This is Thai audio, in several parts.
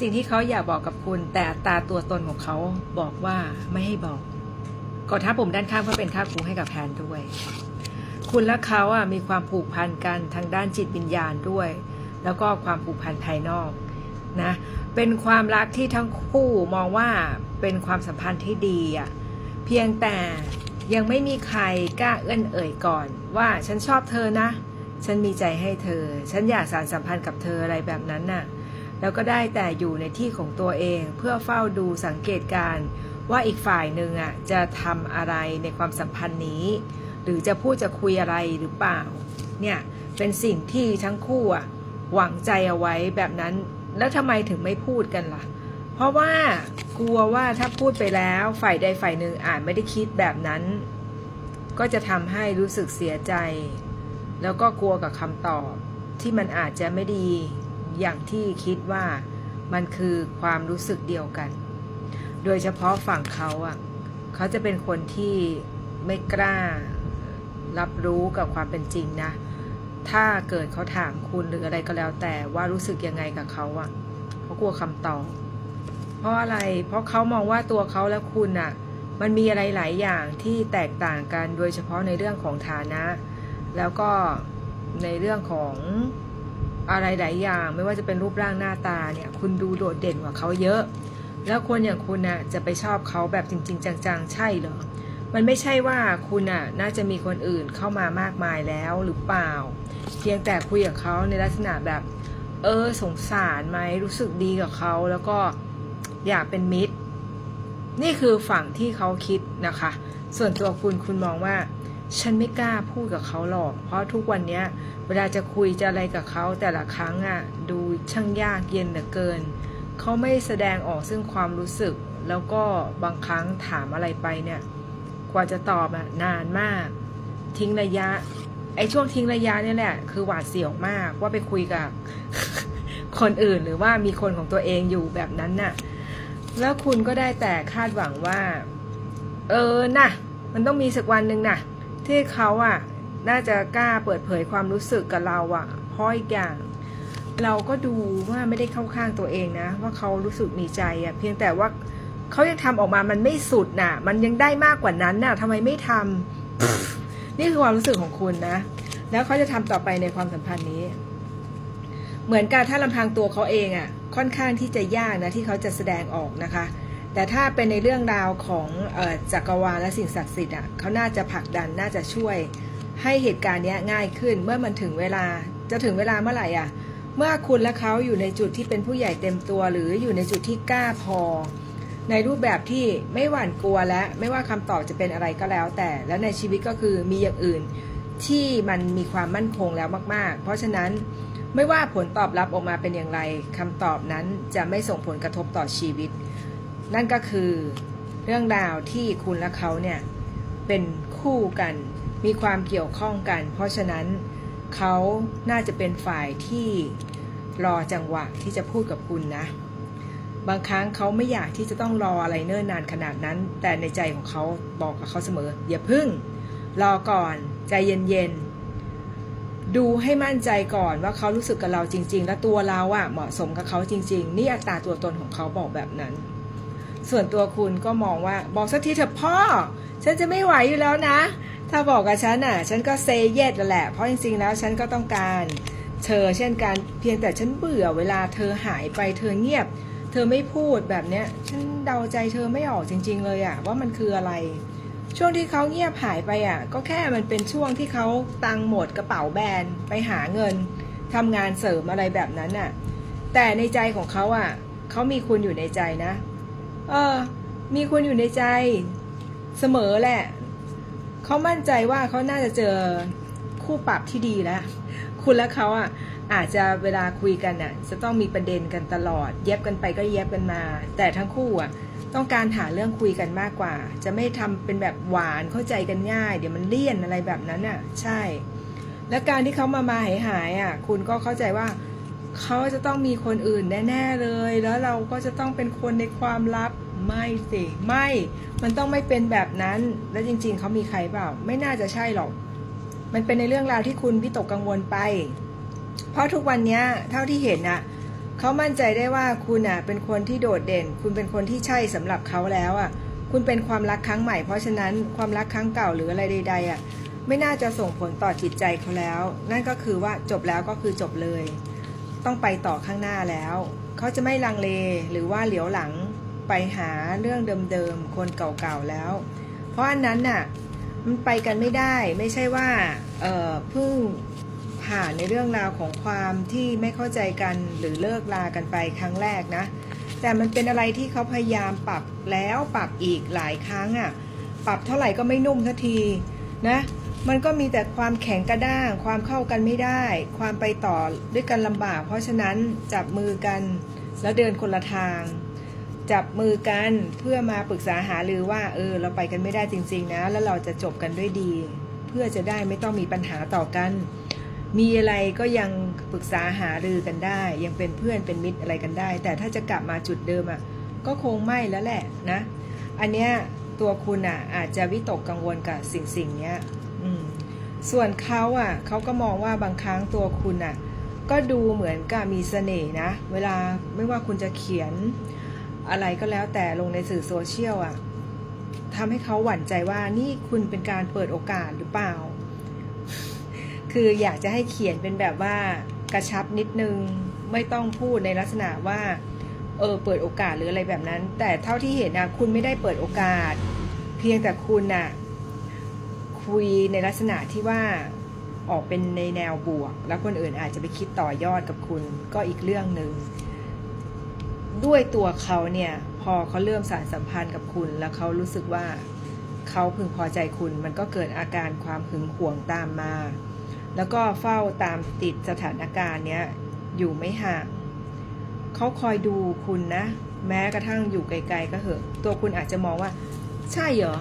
สิ่งที่เขาอยากบอกกับคุณ แต่ตาตัวตนของเขาบอกว่าไม่ให้บอกกดทับปุ่มด้านข้างเพื่อเป็นค่าคูให้กับแพนด้วย คุณและเขาอะมีความผูกพันกันทางด้านจิตวิญญาณด้วย แล้วก็ความผูกพันภายนอกนะเป็นความรักที่ทั้งคู่มองว่าเป็นความสัมพันธ์ที่ดีอะเพียงแต่ยังไม่มีใครกล้าเอื้อนเอ่ยก่อน ว่าฉันชอบเธอนะ ฉันมีใจให้เธอ ฉันอยากสารสัมพันธ์กับเธออะไรแบบนั้นน่ะ แล้วก็ได้แต่อยู่ในที่ของตัวเอง เพื่อเฝ้าดูสังเกตการ์ว่าอีกฝ่ายหนึ่งอะจะทำอะไรในความสัมพันธ์นี้ หรือจะพูดจะคุยอะไรหรือเปล่า เนี่ยเป็นสิ่งที่ทั้งคู่อะหวังใจเอาไว้แบบนั้น แล้วทำไมถึงไม่พูดกันล่ะ เพราะว่ากลัวว่าถ้าพูดไปแล้วฝ่ายใดฝ่ายหนึ่งอาจไม่ได้คิดแบบนั้น ก็จะทำให้รู้สึกเสียใจ แล้วก็กลัวกับคำตอบที่มันอาจจะไม่ดี อย่างที่คิดว่ามันคือความรู้สึกเดียวกัน โดยเฉพาะฝั่งเขาอะเขาจะเป็นคนที่ไม่กล้ารับรู้กับความเป็นจริงนะ ถ้าเกิดเขาถามคุณหรืออะไรก็แล้วแต่ว่ารู้สึกยังไงกับเขาอะเขากลัวคำตอบ เพราะอะไร เพราะเขามองว่าตัวเขาและคุณอะ มันมีอะไรหลายอย่างที่แตกต่างกัน โดยเฉพาะในเรื่องของฐานะ แล้วก็ในเรื่องของ อะไรหลายอย่าง ไม่ว่าจะเป็นรูปร่างหน้าตาเนี่ยคุณดูโดดเด่นกว่าเขาเยอะ แล้วคนอย่างคุณน่ะจะไปชอบเขาแบบจริง ๆ จังๆ ใช่เหรอมันไม่ใช่ว่าคุณน่ะน่าจะมีคนอื่นเข้ามามากมายแล้วหรือเปล่า เพียงแต่คุยกับเขาในลักษณะแบบ เออสงสารไหมรู้สึกดีกับเขาแล้วก็อยากเป็นมิตร นี่คือฝั่งที่เขาคิดนะคะ ส่วนตัวคุณคุณมองว่า ฉันไม่กล้าพูดกับเขาหรอก เพราะทุกวันเนี้ย เวลาจะคุยจะอะไรกับเขาแต่ละครั้งอะ ดูช่างยากเย็นเหลือเกิน เขาไม่แสดงออกซึ่งความรู้สึก แล้วก็บางครั้งถามอะไรไปเนี่ย กว่าจะตอบอะนานมาก ทิ้งระยะ ไอ้ช่วงทิ้งระยะเนี่ยแหละ คือหวาดเสียวมากว่าไปคุยกับคนอื่นหรือว่ามีคนของตัวเองอยู่แบบนั้นน่ะ แล้วคุณก็ได้แต่คาดหวังว่า เออนะมันต้องมีสักวันหนึ่งน่ะ ที่เขาอะน่าจะกล้าเปิดเผยความรู้สึกกับเราอะเพราะอีกอย่าง เราก็ดูว่าไม่ได้เข้าข้างตัวเองนะ ว่าเขารู้สึกมีใจอะเพียงแต่ว่าเขายังทำออกมามันไม่สุดน่ะ มันยังได้มากกว่านั้นน่ะทำไมไม่ทำนี่คือความรู้สึกของคุณนะ แล้วเขาจะทำต่อไปในความสัมพันธ์นี้ เหมือนกันถ้าลำพังตัวเขาเองอะ่ะ ค่อนข้างที่จะยากนะที่เขาจะแสดงออกนะคะ แต่ถ้าเป็นในเรื่องราวของออจักรวาลและสิ่งศักดิ์สิทธิ์อะเขาน่าจะผลักดันน่าจะช่วยให้เหตุการณ์นี้ง่ายขึ้นเมื่อมันถึงเวลาจะถึงเวลาเมื่อไหร่อะเมื่อคุณและเขาอยู่ในจุดที่เป็นผู้ใหญ่เต็มตัว หรืออยู่ในจุดที่กล้าพอ ในรูปแบบที่ไม่หวั่นกลัวและไม่ว่าคำตอบจะเป็นอะไรก็แล้ว แต่แล้วในชีวิตก็คือมีอย่างอื่นที่มันมีความมั่นคงแล้วมาก ๆ เพราะฉะนั้นไม่ว่าผลตอบรับออกมาเป็นอย่างไรคำตอบนั้นจะไม่ส่งผลกระทบต่อชีวิต นั่นก็คือเรื่องราวที่คุณและเขาเนี่ยเป็นคู่กัน มีความเกี่ยวข้องกัน เพราะฉะนั้นเขาน่าจะเป็นฝ่ายที่รอจังหวะที่จะพูดกับคุณนะ บางครั้งเขาไม่อยากที่จะต้องรออะไรเนิ่นนานขนาดนั้น แต่ในใจของเขาบอกกับเขาเสมอ อย่าพึ่ง รอก่อน ใจเย็นๆ ดูให้มั่นใจก่อนว่าเขารู้สึกกับเราจริง ๆ และตัวเราอะเหมาะสมกับเขาจริง ๆ นี่อัตราตัวตนของเขาบอกแบบนั้น ส่วนตัวคุณก็มองว่าบอกสักทีเถอะพ่อ ฉันจะไม่ไหวอยู่แล้วนะ ถ้าบอกกับฉันอะ ฉันก็เซเยสแล้วแหละ เพราะจริงๆแล้วฉันก็ต้องการเธอเช่นกันเพียงแต่ฉันเบื่อเวลาเธอหายไปเธอเงียบ เธอไม่พูดแบบเนี้ย ฉันเดาใจเธอไม่ออกจริง ๆ เลยอะ ว่ามันคืออะไร ช่วงที่เขาเงียบหายไปอะ ก็แค่มันเป็นช่วงที่เขาตังหมดกระเป๋าแบนไปหาเงินทำงานเสริมอะไรแบบนั้นน่ะ แต่ในใจของเขาอะเขามีคุณอยู่ในใจนะ เออ มีคุณอยู่ในใจเสมอแหละ เขามั่นใจว่าเขาน่าจะเจอคู่ปรับที่ดีแล้ว คุณและเขาอะอาจจะเวลาคุยกันอะ จะต้องมีประเด็นกันตลอด เย็บกันไปก็เย็บกันมา แต่ทั้งคู่อะต้องการหาเรื่องคุยกันมากกว่า จะไม่ทำเป็นแบบหวานเข้าใจกันง่าย เดี๋ยวมันเลี่ยนอะไรแบบนั้นอะ ใช่ และการที่เขามามาหายหายๆอะ คุณก็เข้าใจว่า เขาจะต้องมีคนอื่นแน่ๆเลย แล้วเราก็จะต้องเป็นคนในความลับไม่สิไม่ มันต้องไม่เป็นแบบนั้น แล้วจริง ๆเขามีใครเปล่า ไม่น่าจะใช่หรอก มันเป็นในเรื่องราวที่คุณวิตกกังวลไป เพราะทุกวันนี้เท่าที่เห็นนะเขามั่นใจได้ว่าคุณอะเป็นคนที่โดดเด่น คุณเป็นคนที่ใช่สำหรับเขาแล้วอะคุณเป็นความรักครั้งใหม่ เพราะฉะนั้นความรักครั้งเก่าหรืออะไรใด ๆอะไม่น่าจะส่งผลต่อจิตใจเขาแล้ว นั่นก็คือว่าจบแล้วก็คือจบเลย ต้องไปต่อข้างหน้าแล้ว เขาจะไม่ลังเลหรือว่าเหลียวหลังไปหาเรื่องเดิมๆ คนเก่าๆแล้ว เพราะอันนั้นน่ะมันไปกันไม่ได้ไม่ใช่ว่าเออพิ่งผ่านในเรื่องราวของความที่ไม่เข้าใจกันหรือเลิกลากันไปครั้งแรกนะ แต่มันเป็นอะไรที่เขาพยายามปรับแล้วปรับอีกหลายครั้งอะ่ะปรับเท่าไหร่ก็ไม่นุ่มสักทีนะ มันก็มีแต่ความแข็งกระด้าง ความเข้ากันไม่ได้ ความไปต่อด้วยกันลำบาก เพราะฉะนั้นจับมือกันแล้วเดินคนละทาง จับมือกันเพื่อมาปรึกษาหารือว่า เออ เราไปกันไม่ได้จริง ๆ นะ แล้วเราจะจบกันด้วยดี เพื่อจะได้ไม่ต้องมีปัญหาต่อกัน มีอะไรก็ยังปรึกษาหารือกันได้ ยังเป็นเพื่อนเป็นมิตรอะไรกันได้ แต่ถ้าจะกลับมาจุดเดิมอะก็คงไม่แล้วแหละนะ อันเนี้ยตัวคุณอะอาจจะวิตกกังวลกับสิ่งสิ่งเนี้ย ส่วนเขาอะเขาก็มองว่าบางครั้งตัวคุณอะก็ดูเหมือนกับมีเสน่ห์นะ เวลาไม่ว่าคุณจะเขียนอะไรก็แล้วแต่ลงในสื่อโซเชียลอะทำให้เขาหวั่นใจว่านี่คุณเป็นการเปิดโอกาสหรือเปล่า คืออยากจะให้เขียนเป็นแบบว่ากระชับนิดนึงไม่ต้องพูดในลักษณะว่า เออเปิดโอกาสหรืออะไรแบบนั้น แต่เท่าที่เห็นนะคุณไม่ได้เปิดโอกาส เพียงแต่คุณน่ะ คุยในลักษณะที่ว่าออกเป็นในแนวบวก แล้วคนอื่นอาจจะไปคิดต่อยอดกับคุณก็อีกเรื่องหนึ่งด้วยตัวเขาเนี่ยพอเขาเริ่มสารสัมพันธ์กับคุณ แล้วเขารู้สึกว่าเขาพึงพอใจคุณ มันก็เกิดอาการความหึงหวงตามมา แล้วก็เฝ้าตามติดสถานการณ์เนี้ยอยู่ไม่ห่างเขาคอยดูคุณนะ แม้กระทั่งอยู่ไกลๆก็เหอะ ตัวคุณอาจจะมองว่า ใช่เหรอ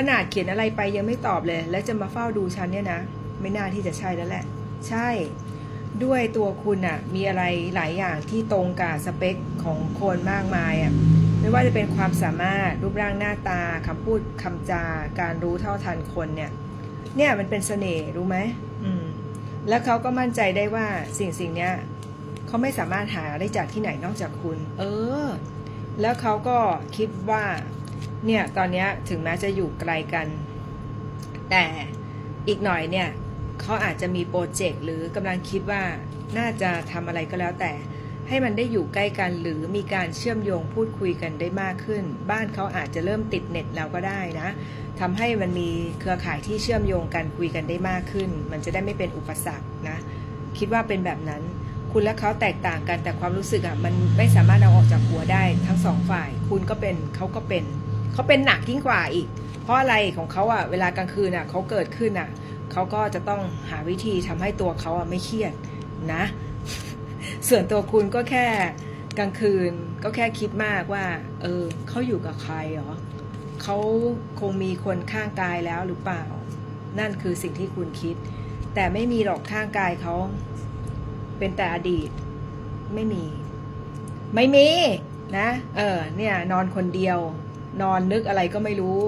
ขนาดเขียนอะไรไปยังไม่ตอบเลย แล้วจะมาเฝ้าดูฉันเนี่ยนะ ไม่น่าที่จะใช่แล้วแหละ ใช่ ด้วยตัวคุณอะมีอะไรหลายอย่างที่ตรงกับสเปคของคนมากมายอะไม่ว่าจะเป็นความสามารถรูปร่างหน้าตาคำพูดคำจา การรู้เท่าทันคนเนี่ย เนี่ยมันเป็นเสน่ห์รู้ไหมอืม แล้วเขาก็มั่นใจได้ว่าสิ่งสิ่งเนี้ยเขาไม่สามารถหาได้จากที่ไหนนอกจากคุณ เออ แล้วเขาก็คิดว่า เนี่ยตอนนี้ถึงแม้จะอยู่ไกลกัน แต่อีกหน่อยเนี่ยเขาอาจจะมีโปรเจกต์หรือกำลังคิดว่าน่าจะทำอะไรก็แล้วแต่ให้มันได้อยู่ใกล้กันหรือมีการเชื่อมโยงพูดคุยกันได้มากขึ้น บ้านเขาอาจจะเริ่มติดเน็ตแล้วก็ได้นะทำให้มันมีเครือข่ายที่เชื่อมโยงกันคุยกันได้มากขึ้น มันจะได้ไม่เป็นอุปสรรคนะ คิดว่าเป็นแบบนั้น คุณและเขาแตกต่างกันแต่ความรู้สึกอะมันไม่สามารถเอาออกจากหัวได้ทั้งสองฝ่าย คุณก็เป็นเขาก็เป็น เขาเป็นหนักยิ่งกว่าอีก เพราะอะไรของเขาอะเวลากลางคืนอะเขาเกิดขึ้นอะเขาก็จะต้องหาวิธีทำให้ตัวเขาอะไม่เครียดนะ ส่วนตัวคุณก็แค่กลางคืนก็แค่คิดมากว่า เออเขาอยู่กับใครเหรอเขาคงมีคนข้างกายแล้วหรือเปล่า นั่นคือสิ่งที่คุณคิด แต่ไม่มีหรอกข้างกายเขาเป็นแต่อดีต ไม่มี ไม่มีนะ เออ เนี่ย นอนคนเดียว นอนนึกอะไรก็ไม่รู้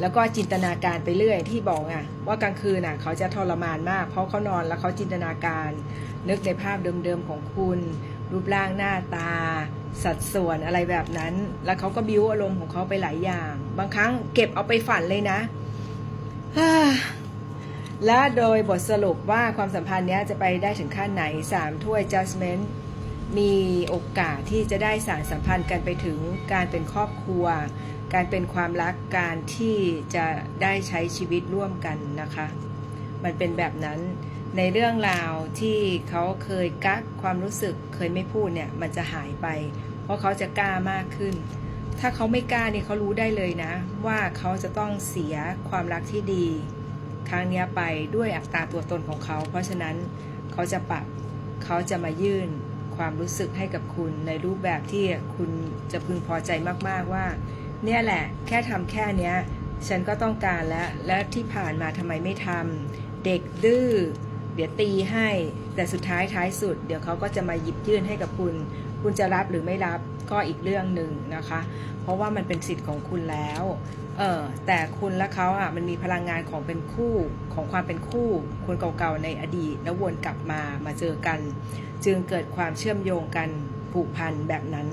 แล้วก็จินตนาการไปเรื่อยที่บอกอะว่ากลางคืนน่ะเขาจะทรมานมาก เพราะเขานอนแล้วเขาจินตนาการ นึกในภาพเดิมๆของคุณ รูปร่างหน้าตา สัดส่วนอะไรแบบนั้น แล้วเขาก็บิ้วอารมณ์ของเขาไปหลายอย่าง บางครั้งเก็บเอาไปฝันเลยนะฮ่าและโดยบทสรุปว่าความสัมพันธ์เนี้ยจะไปได้ถึงขั้นไหน 3 ถ้วย judgment มีโอกาสที่จะได้สารสัมพันธ์กันไปถึงการเป็นครอบครัว การเป็นความรักการที่จะได้ใช้ชีวิตร่วมกันนะคะ มันเป็นแบบนั้นในเรื่องราวที่เขาเคยกักความรู้สึกเคยไม่พูดเนี่ยมันจะหายไป เพราะเขาจะกล้ามากขึ้น ถ้าเขาไม่กล้าเนี่ยเขารู้ได้เลยนะ ว่าเขาจะต้องเสียความรักที่ดี ครั้งนี้ไปด้วยอัตราตัวตนของเขา เพราะฉะนั้นเขาจะปรับเขาจะมายื่นความรู้สึกให้กับคุณในรูปแบบที่คุณจะพึงพอใจมากๆว่า เนี่ยแหละ แค่ทำแค่เนี้ย ฉันก็ต้องการแล้ว และที่ผ่านมาทำไมไม่ทำเด็กดื้อเดี๋ยวตีให้ แต่สุดท้ายท้ายสุด เดี๋ยวเขาก็จะมาหยิบยื่นให้กับคุณ คุณจะรับหรือไม่รับก็อีกเรื่องหนึ่งนะคะ เพราะว่ามันเป็นสิทธิ์ของคุณแล้วเออแต่คุณและเขาอะมันมีพลังงานของเป็นคู่ของความเป็นคู่คนเก่าๆในอดีตแล้ววนกลับมามาเจอกัน จึงเกิดความเชื่อมโยงกันผผูกพันแบบนั้น